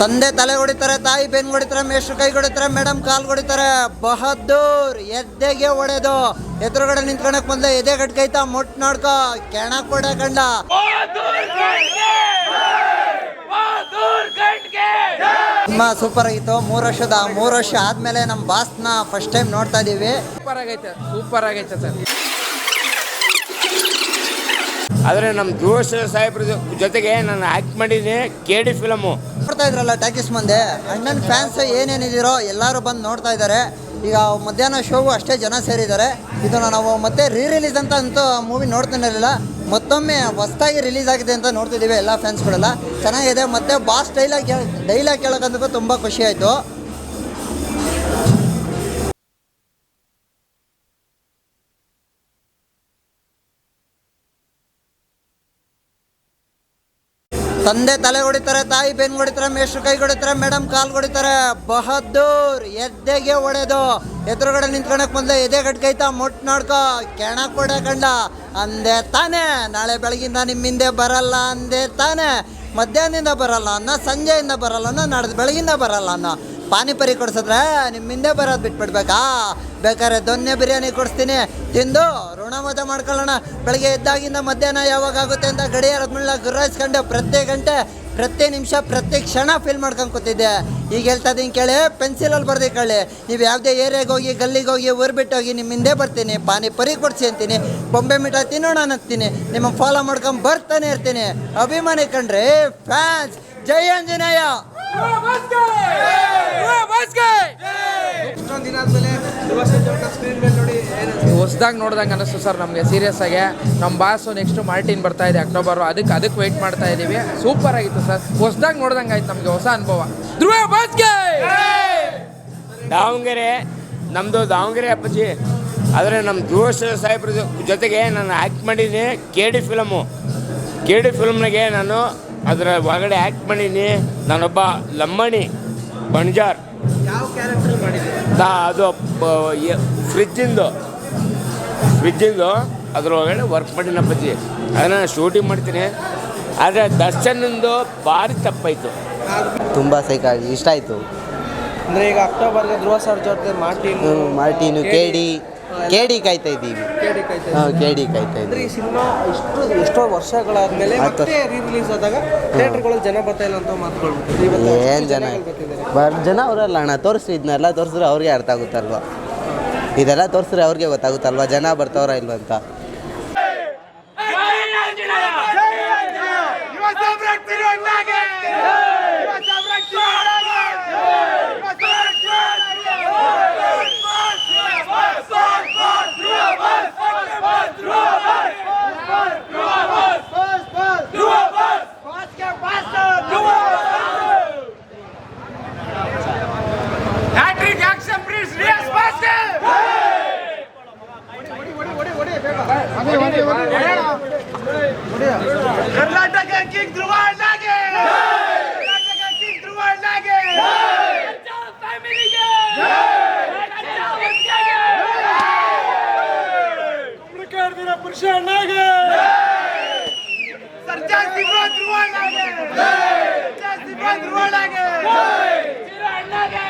ತಂದೆ ತಲೆ ಹೊಡಿತಾರೆ, ತಾಯಿ ಬೆನ್ ಹೊಡಿತಾರೆ, ಮೇಷ್ಟ್ರು ಕೈ ಹೊಡಿತಾರೆ ಮೇಡಮ್ ಕಾಲ್ ಹೊಡಿತಾರೆ. ಬಹದ್ದೂರ್ ಎದ್ದೆಗೆ ಹೊಡೆದು ಎದುರುಗಡೆ ನಿಂತ್ಕೊಳಕ್ ಬಂದ ಎದೆ ಗಟ್ಕೈತ ಮೊಟ್ ನೋಡ್ಕೊ, ಕೆಣ ಕೊಡ ಕಂಡ ತುಂಬಾ ಸೂಪರ್ ಆಗಿತ್ತು, ಮೂರು ವರ್ಷದ, ಮೂರು ವರ್ಷ ಆದ್ಮೇಲೆ ನಮ್ಮ ಬಾಸ್ನ ಫಸ್ಟ್ ಟೈಮ್ ನೋಡ್ತಾ ಇದೀವಿ. ಸೂಪರ್ ಆಗೈತೆ ಸೂಪರ್ ಆಗೈತೆ ಸರ್. ಆದರೆ ನಮ್ಮ ಧ್ರುವ ಸಾಹೇಬ್ರ ಜೊತೆಗೆ ನಾನು ಆ್ಯಕ್ಟ್ ಮಾಡಿದ್ದೀನಿ ಕೆ ಡಿ ಫಿಲಮು ನೋಡ್ತಾ ಇದ್ರಲ್ಲ ಟ್ಯಾಕಿಸ್ ಮುಂದೆ. ಅಣ್ಣನ ಫ್ಯಾನ್ಸ್ ಏನೇನಿದ್ದೀರೋ ಎಲ್ಲರೂ ಬಂದು ನೋಡ್ತಾ ಇದ್ದಾರೆ. ಈಗ ಮಧ್ಯಾಹ್ನ ಶೋಗು ಅಷ್ಟೇ ಜನ ಸೇರಿದ್ದಾರೆ. ಇದನ್ನು ನಾವು ಮತ್ತೆ ರೀ ರಿಲೀಸ್ ಅಂತ ಅಂತೂ ಮೂವಿ ನೋಡ್ತಾನೆ ಇರಲಿಲ್ಲ. ಮತ್ತೊಮ್ಮೆ ಹೊಸ್ತಾಗಿ ರಿಲೀಸ್ ಆಗಿದೆ ಅಂತ ನೋಡ್ತಿದ್ದೀವಿ ಎಲ್ಲ ಫ್ಯಾನ್ಸ್ಗಳೆಲ್ಲ ಚೆನ್ನಾಗಿದೆ. ಮತ್ತೆ ಬಾಸ್ ಡೈಲಾಗ್ ಡೈಲಾಗ್ ಕೇಳೋಕ್ಕಂತೂ ತುಂಬ ಖುಷಿ ಆಯಿತು. ತಂದೆ ತಲೆ ಹೊಡಿತಾರೆ, ತಾಯಿ ಬೆನ್ ಹೊಡಿತಾರೆ, ಮೇಷ್ಟ್ರು ಕೈ ಹೊಡಿತಾರೆ ಮೇಡಮ್ ಕಾಲ್ ಹೊಡಿತಾರೆ. ಬಹದ್ದೂರ್ ಎದ್ದೆಗೆ ಹೊಡೆದು ಎದುರುಗಡೆ ನಿಂತ್ಕೊಳಕ್ ಮೊದಲು ಎದೆ ಗಟ್ಕೈತ ಮೊಟ್ ನೋಡ್ಕೊ, ಕೆಣ ಕೊಡ ಕಂಡ. ಅಂದೆ ತಾನೆ, ನಾಳೆ ಬೆಳಗಿಂದ ನಿಮ್ಮ ಹಿಂದೆ ಬರಲ್ಲ, ಅಂದೆ ತಾನೆ. ಮಧ್ಯಾಹ್ನದಿಂದ ಬರಲ್ಲ ಅನ್ನ, ಸಂಜೆಯಿಂದ ಬರಲ್ಲ ಅನ್ನೋ, ನಾಡ್ದು ಬೆಳಗಿಂದ ಬರಲ್ಲ ಅನ್ನೋ. ಪಾನಿಪುರಿ ಕೊಡ್ಸಿದ್ರೆ ನಿಮ್ಮ ಹಿಂದೆ ಬರೋದು ಬಿಟ್ಬಿಡ್ಬೇಕಾ? ಬೇಕಾದ್ರೆ ದೊನ್ನೆ ಬಿರಿಯಾನಿ ಕೊಡಿಸ್ತೀನಿ. ತಿಂದು ಋಣಮತ ಮಾಡ್ಕೊಳ್ಳೋಣ. ಬೆಳಗ್ಗೆ ಎದ್ದಾಗಿಂದ ಮಧ್ಯಾಹ್ನ ಯಾವಾಗ ಆಗುತ್ತೆ ಅಂತ ಗಡಿಯಾರದ ಮುಳ್ಳ ಗುರಾಯಿಸ್ಕೊಂಡು ಪ್ರತಿ ಗಂಟೆ ಪ್ರತಿ ನಿಮಿಷ ಪ್ರತಿ ಕ್ಷಣ ಫೀಲ್ ಮಾಡ್ಕೊಂಡು ಕೂತಿದ್ದೆ. ಈಗ ಹೇಳ್ತಾ ಇದ್ದೀನಿ ಕೇಳಿ ಪೆನ್ಸಿಲಲ್ಲಿ ಬರ್ದಿ ಕೇಳಿ. ನೀವು ಯಾವುದೇ ಏರಿಯಾಗೆ ಹೋಗಿ ಗಲ್ಲಿಗೆ ಹೋಗಿ ಊರು ಬಿಟ್ಟು ಹೋಗಿ ನಿಮ್ಮ ಹಿಂದೆ ಬರ್ತೀನಿ. ಪಾನಿಪುರಿ ಕೊಡಿಸಿ ಅಂತೀನಿ. ಬೊಂಬೆ ಮಿಠಾಯಿ ತಿನ್ನೋಣ ಅನ್ನತ್ತೀನಿ ನಿಮಗೆ ಫಾಲೋ ಮಾಡ್ಕೊಂಡು ಬರ್ತಾನೆ ಇರ್ತೀನಿ. ಅಭಿಮಾನಿ ಕಂಡ್ರಿ ಫ್ಯಾನ್ಸ್ ಜೈ ಆಂಜನೇಯ! ಇಷ್ಟೊಂದು ದಿನ ಆದ್ಮೇಲೆ ಹೊಸ್ದಾಗಿ ನೋಡ್ದಂಗೆ ಅನ್ನಿಸ್ತು ಸರ್ ನಮಗೆ ಸೀರಿಯಸ್ ಆಗಿ. ನಮ್ಮ ಬಾಸು ನೆಕ್ಸ್ಟ್ ಮಾರ್ಟಿನ್ ಬರ್ತಾ ಇದೆ ಅಕ್ಟೋಬರು ಅದಕ್ಕೆ ಅದಕ್ಕೆ ವೆಯ್ಟ್ ಮಾಡ್ತಾ ಇದ್ದೀವಿ ಸೂಪರ್ ಆಗಿತ್ತು ಸರ್. ಹೊಸ್ದಾಗಿ ನೋಡ್ದಂಗೆ ಆಯ್ತು ನಮಗೆ ಹೊಸ ಅನುಭವ. ಧ್ರುವ ಬಾಸ್ಗೆ ದಾವಣಗೆರೆ ನಮ್ಮದು ದಾವಣಗೆರೆ ಅಪ್ಪಾಜಿ. ಆದರೆ ನಮ್ಮ ಧ್ರುವ ಸಾಹೇಬ್ರ ಜೊತೆಗೆ ನಾನು ಆ್ಯಕ್ಟ್ ಮಾಡಿದ್ದೀನಿ. K D film K D ಫಿಲ್ಮ್ನಾಗೆ ನಾನು ಅದರ ಒಳಗಡೆ ಆ್ಯಕ್ಟ್ ಮಾಡೀನಿ ನಾನೊಬ್ಬ ಲಮ್ಮಣಿ ಬಣ್ಜಾರ್ ಯಾವ ಕ್ಯಾರೆಕ್ಟರ್ ಮಾಡಿದ್ದೀನಿ ನಾ ಅದು ಫ್ರಿಜ್ಜಿಂದು ಫ್ರಿಜ್ಜಿಂದು ಅದ್ರ ಒಳಗಡೆ ವರ್ಕ್ ಮಾಡಿನ ಪತಿ ಅದನ್ನು ಶೂಟಿಂಗ್ ಮಾಡ್ತೀನಿ. ಆದರೆ ದರ್ಶನಂದು ಭಾರಿ ತಪ್ಪಾಯಿತು. ತುಂಬ ಸೈಕಾಗಿ ಇಷ್ಟ ಆಯಿತು. ಅಂದರೆ ಈಗ ಅಕ್ಟೋಬರ್ಗೆ ಧ್ರುವ ಸರ್ ಜೊತೆ Martin Martin K D K D ಕಾಯ್ತಾ ಇದ್ದೀವಿ. ಕೆ ಡಿ ಕಾಯ್ತಾ ಇದ್ದೀವಿ. ಈ ಸಿನಿಮಾ ಇಷ್ಟು ಎಷ್ಟೋ ವರ್ಷಗಳಾದಮೇಲೆ ಮತ್ತೆ ರೀ ರಿಲೀಸ್ ಆದಾಗ ಥಿಯೇಟ್ರ್ಗಳಲ್ಲಿ ಜನ ಬರ್ತಾ ಇಲ್ಲ ಅಂತ ಮಾತುಗಳು ಏನು ಜನ? ಜನ ಅವರಲ್ಲ ಅಣ್ಣ ತೋರಿಸಿದ್ನಲ್ಲ ಇದನ್ನೆಲ್ಲ ತೋರಿಸಿದ್ರೆ ಅವ್ರಿಗೆ ಅರ್ಥ ಆಗುತ್ತಲ್ವ? ಇದೆಲ್ಲ ತೋರಿಸಿದ್ರೆ ಅವ್ರಿಗೆ ಗೊತ್ತಾಗುತ್ತಲ್ವ? ಜನ ಬರ್ತಾವ್ರ ಇಲ್ವ ಅಂತ ಕರ್ನಾಟಕ ಕಿಂಗ್ ಧ್ರುವ ಅಣ್ಣಾಗೆ ಕರ್ನಾಟಕ ಕಿಂಗ್ ಧ್ರುವ ಅಣ್ಣಾಗೆ ಫ್ಯಾಮಿಲಿಗೆ ಪುರುಷ ಅಣ್ಣಾಗೆ ಸರ್ಜಾ ಸಿಂಹ ಧ್ರುವ ಅಣ್ಣಾಗೆ ಸರ್ಜಾ ಸಿಂಹ ಧ್ರುವ ಅಣ್ಣಾಗೆ ಅಣ್ಣಾಗೆ